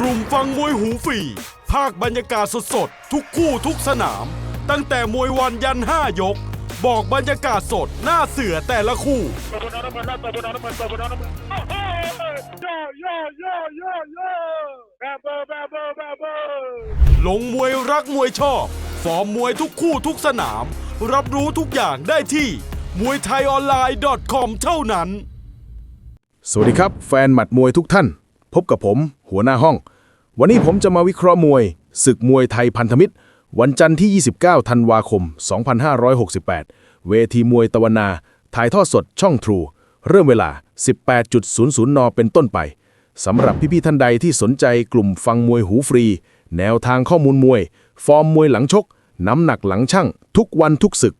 กลุ่มฟังมวยหูฟรีภาคบรรยากาศสดๆ ทุกคู่ทุกสนาม ตั้งแต่มวยวันยัน5ยก บอกบรรยากาศสดหน้าเสือแต่ละคู่ ลงมวยรักมวยชอบ ฟอร์มมวยทุกคู่ทุกสนาม รับรู้ทุกอย่างได้ที่มวยไทยออนไลน์ .com เท่านั้น สวัสดีครับ แฟนหมัดมวยทุกท่าน พบกับผม หัวหน้าห้อง วันนี้ผมจะมาวิเคราะห์มวย ศึกมวยไทยพันธมิตร วันจันทร์ที่ 29 ธันวาคม 2568 เวทีมวยตะวันนา ถ่ายทอดสดช่องทรู เริ่มเวลา 18.00 น เป็นต้นไปสำหรับพี่ๆท่านใดที่สนใจกลุ่มฟังมวยหูฟรี แนวทางข้อมูลมวย ฟอร์มมวยหลังชก น้ำหนักหลังช่างทุกวันทุกศึก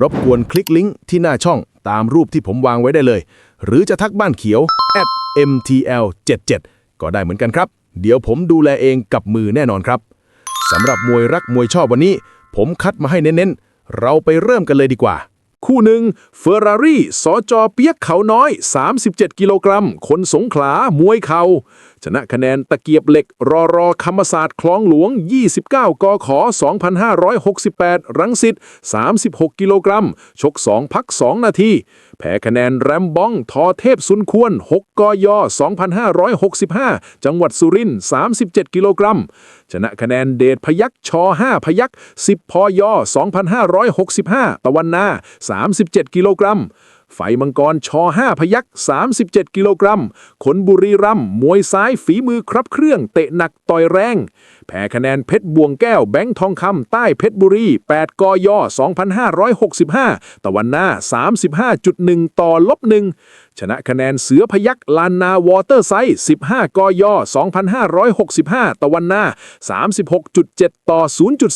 รบกวนคลิกลิงก์ที่หน้าช่องตามรูปที่ผมวางไว้ได้เลย หรือจะทักบ้านเขียว @mtl77 ก็ได้เหมือนกันครับ เดี๋ยวผมดูแลเองกับมือแน่นอนครับสำหรับมวยรักมวยชอบวันนี้ ผมคัดมาให้เน้นๆ เราไปเริ่มกันเลยดีกว่า คู่หนึ่งเฟอร์รารี่สจเปียกเขาน้อย 37 กิโลกรัม คนสงขลามวยเขา่าชนะคะแนนตะเกียบเหล็ก รอรอธรรมศาสตร์คลองหลวง 29 กข 2568 รังสิต 36 กิโลกรัม ชก 2 พัก 2 นาที แพ้คะแนนแรมบ้อง ทอเทพสุนควร 6 กย 2565 จังหวัดสุรินทร์ 37 กิโลกรัมชนะคะแนนเดชพยักชอ5พยัก10พอย2565 ตะวันนา 37 กิโลกรัมไฟมังกรชอ5พยัก37 กิโลกรัมขนบุรีรัมมวยซ้ายฝีมือครับเครื่อง เตะหนักต่อยแรงแพ้คะแนนเพชรบวงแก้วแบงค์ทองคำใต้เพชรบุรี 8 กย 2565 ตะวันหน้า 35.1 ต่อลบหนึ่งชนะคะแนนเสือพยักลานนาวอเตอร์ไซส์15 กย 2565 ตะวันหน้า 36.7 ต่อ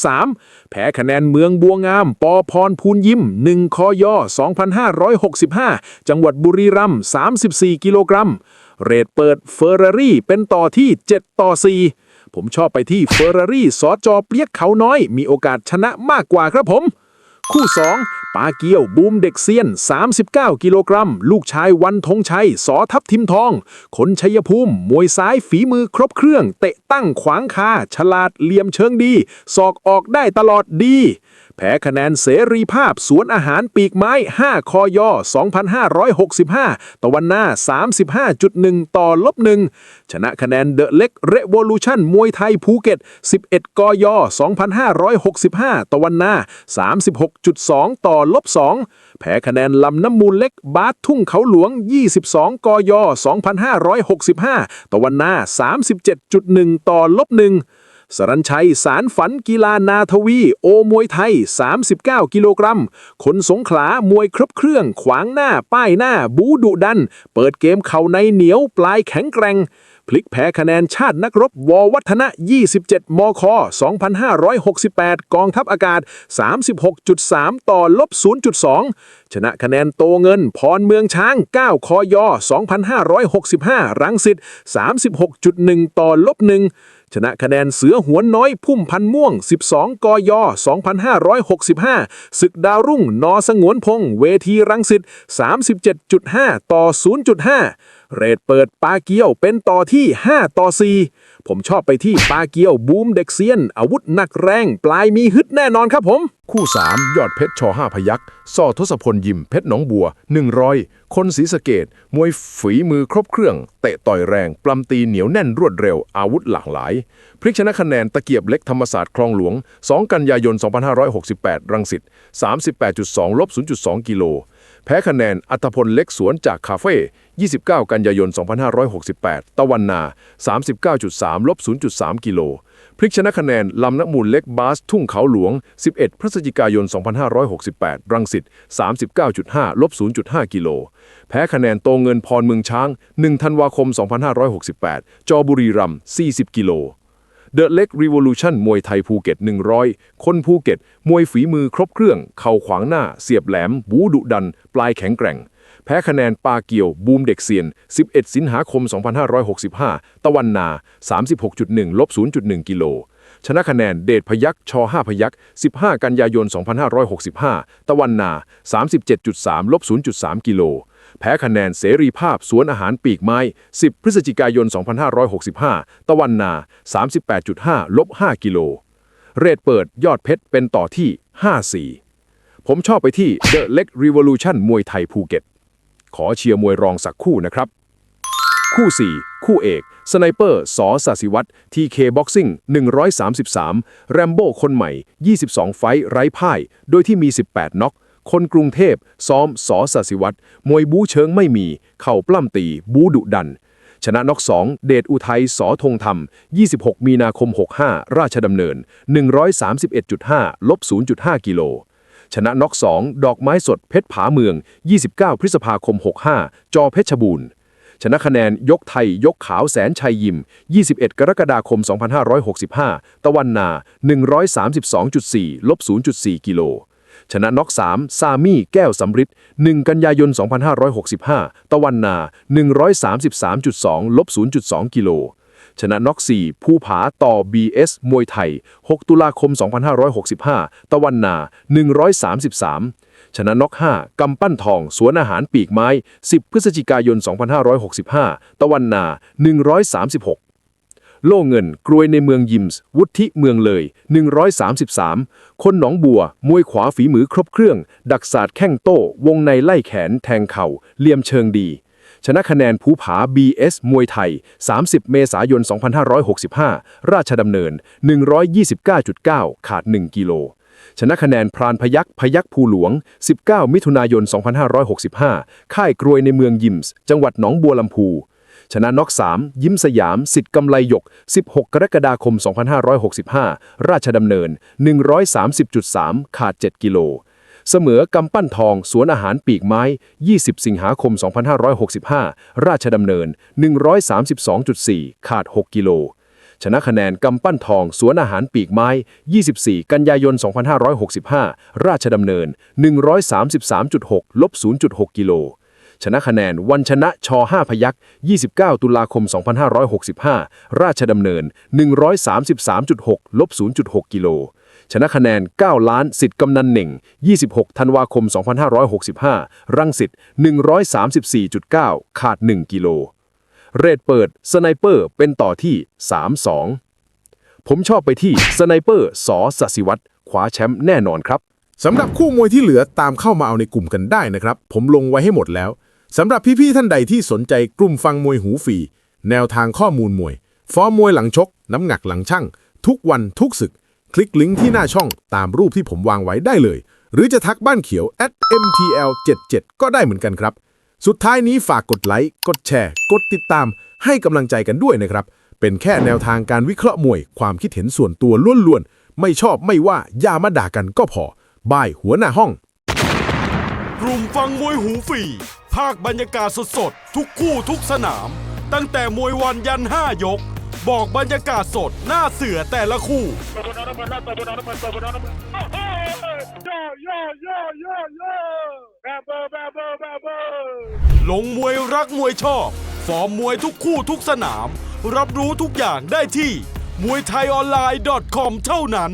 0.3 แพ้คะแนนเมืองบัวงาม ปอพรพูนยิ้ม1คย2565 จังหวัดบุรีรัมย์34 กิโลกรัม เรทเปิดเฟอร์รารี่เป็นต่อที่ 7 ต่อ 4 ผมชอบไปที่เฟอร์รารี่สอจอเปียกเขาน้อย มีโอกาสชนะมากกว่าครับผม คู่ 2 ปาเกียวบูมเด็กเซียน 39 กิโลกรัม ลูกชายวันธงชัย สอทับทิมทอง คนชัยภูมิ มวยซ้ายฝีมือครบเครื่อง เตะตั้งขวางคา ฉลาดเหลี่ยมเชิงดี สอกออกได้ตลอดดี แพ้คะแนนเสรีภาพสวนอาหารปีกไม้ 5 คอย2565 ตะวันหน้า 35.1 ต่อลบหนึ่งชนะคะแนนเดอะเล็กเรโวลูชั่นมวยไทยภูเก็ต 11 กย2565 ตะวันหน้า 36.2 ต่อลบ2แพ้คะแนนลำน้ำมูลเล็กบาสทุ่งเขาหลวง 22 กย2565 ตะวันหน้า 37.1 ต่อลบหนึ่ง สรัญชัย สารฝันกีฬานาทวี โอมวยไทย 39 กิโลกรัม คนสงขลามวยครบเครื่อง ขวางหน้า ป้ายหน้า บูดุดัน เปิดเกมเข่าในเหนียว ปลายแข็งแกร่ง พลิกแพ้คะแนนชาตินักรบววัฒนะ 27 มค 2568 กองทัพอากาศ 36.3 ต่อลบ 0.2 ชนะคะแนนโตเงิน พรเมืองช้าง 9คย2565 รังสิต 36.1 ต่อลบ 1 ชนะคะแนนเสือหัวน้อยพุ่มพันม่วง 12กย2565 ศึกดาวรุ่ง นอสงวนพงษ์เวทีรังสิต 37.5 ต่อ 0.5 เรทเปิดปาเกียวเป็นต่อที่ 5 ต่อ 4 ผมชอบไปที่ปาเกียวบูมเด็กเซียน อาวุธหนักแรง ปลายมีฮึดแน่นอนครับผม คู่ 3 ยอดเพชรชอ5พยักษ์ซอทศพลยิมเพชรหนองบัว 100 คนศรีสะเกดมวยฝีมือครบเครื่อง เตะต่อยแรงปลำตีเหนียวแน่นรวดเร็วอาวุธหลากหลาย พลิกชนะคะแนนตะเกียบเล็กธรรมศาสตร์คลองหลวง 2 กันยายน 2568 รังสิต38.2ลบ0.2 กิโล แพ้คะแนนอัตพลเล็กสวนจากคาเฟ่ 29 กันยายน 2568 ตะวันนา 39.3ลบ0.3 กิโล พลิกชนะคะแนนลำนักมูลเล็กบาสทุ่งเขาหลวง 11 พฤศจิกายน 2568 รังสิต 39.5ลบ0.5 กิโล แพ้คะแนนโตเงินพรเมืองช้าง 1 ธันวาคม 2568 จอบุรีรัมย์40 กิโล เดอะเล็กรีวอลูชันมวยไทยภูเก็ต 100 คนภูเก็ต มวยฝีมือครบเครื่อง เข่าขวางหน้า เสียบแหลม บูดุดัน ปลายแข็งแกร่ง แพ้คะแนนปาเกียว บูมเด็กเซียน 11 สิงหาคม 2565 ตะวันนา 36.1ลบ0.1 กิโล ชนะคะแนนเดชพยักช5พยัก15 กันยายน 2565 ตะวันนา 37.3ลบ0.3 กิโล แพ้คะแนนเสรีภาพสวนอาหารปีกไม้ 10 พฤศจิกายน 2565 ตะวันนา 38.5ลบ5กิโล เรทเปิดยอดเพชรเป็นต่อที่ 54 ผมชอบไปที่ The Leg Revolution มวยไทยภูเก็ต ขอเชียร์มวยรองสักคู่นะครับ คู่ 4 คู่เอก สไนเปอร์สอสาสิวัตร TK Boxing 133 แรมโบ้คนใหม่ 22 ไฟท์ไร้พ่าย โดยที่มี 18 น็อก คนกรุงเทพ ซ้อมสอสาสิวัตรมวยบูเชิงไม่มี เข่าปล้ำตี บูดุดัน ชนะน็อก 2 เดชอุทัยสอธงธรรม 26 มีนาคม 65 ราชดำเนิน 131.5ลบ0.5 กิโลชนะน็อก2ดอกไม้สดเพชรผาเมือง 29 พฤษภาคม 65 จอเพชรบูรณ์ ชนะคะแนนยกไทยยกขาวแสนชัยยิม 21 กรกฎาคม 2565 ตะวันนา 132.4ลบ0.4 กิโล ชนะน็อก3ซามี่แก้วสำริด1 กันยายน 2565 ตะวันนา 133.2ลบ0.2 กิโลชนะน็อก4ภูผาต่อ BS มวยไทย 6 ตุลาคม 2565 ตะวันนา 133 ชนะน็อก5กำปั้นทอง สวนอาหารปีกไม้ 10 พฤศจิกายน 2565 ตะวันนา 136 โล่เงิน กรวยในเมืองยิมส์วุฒิเมืองเลย 133 คนหนองบัว มวยขวาฝีมือครบเครื่อง ดักศาสตร์แข้งโต้ วงในไล่แขน แทงเข่าเลี่ยมเชิงดี ชนะคะแนนภูผา BS มวยไทย 30 เมษายน 2565 ราชดำเนิน 129.9 ขาด 1 กิโล ชนะคะแนนพรานพยักพยักภูหลวง 19 มิถุนายน 2565 ค่ายกรวยในเมืองยิมส์ จังหวัดหนองบัวลำพูชนะน็อก 3 ยิ้มสยาม สิทธิ์กำไลหยก 16 กรกฎาคม 2565 ราชดำเนิน 130.3 ขาด 7 กิโล เสมอกำปั้นทอง สวนอาหารปีกไม้ 20 สิงหาคม 2565 ราชดำเนิน 132.4 ขาด 6 กิโล ชนะคะแนนกำปั้นทอง สวนอาหารปีกไม้ 24 กันยายน 2565 ราชดำเนิน 133.6ลบ0.6 กิโล ชนะคะแนนวันชนะช5พยัก29 ตุลาคม 2565 ราชดำเนิน 133.6ลบ0.6 กิโลชนะคะแนน 9 ล้านสิทธิ์กำนันหนึ่ง 26 ธันวาคม 2565 รังสิต134.9 ขาด 1 กิโล เรทเปิดสไนเปอร์เป็นต่อที่ 3-2 ผมชอบไปที่สไนเปอร์สอสสิวัตรคว้าแชมป์แน่นอนครับสำหรับคู่มวยที่เหลือตามเข้ามาเอาในกลุ่มกันได้นะครับ ผมลงไว้ให้หมดแล้วสำหรับพี่ๆท่านใดที่สนใจกลุ่มฟังมวยหูฟีแนวทางข้อมูลมวย ฟอร์มมวยหลังชก น้ำหนักหลังช่างทุกวันทุกศึก คลิกลิงก์ที่หน้าช่องตามรูปที่ผมวางไว้ได้เลย หรือจะทักบ้านเขียว at mtl77 ก็ได้เหมือนกันครับ สุดท้ายนี้ฝากกดไลค์ กดแชร์ กดติดตาม ให้กำลังใจกันด้วยนะครับ เป็นแค่แนวทางการวิเคราะห์มวย ความคิดเห็นส่วนตัวล้วนๆ ไม่ชอบไม่ว่าอย่ามาด่ากันก็พอบายหัวหน้าห้อง กลุ่มฟังมวยหูฟรีภาคบรรยากาศสดๆ ทุกคู่ทุกสนาม ตั้งแต่มวยวันยัน5ยก บอกบรรยากาศสดหน้าเสือแต่ละคู่ ลงมวยรักมวยชอบ ฟอร์มมวยทุกคู่ทุกสนาม รับรู้ทุกอย่างได้ที่มวยไทยออนไลน์ .com เท่านั้น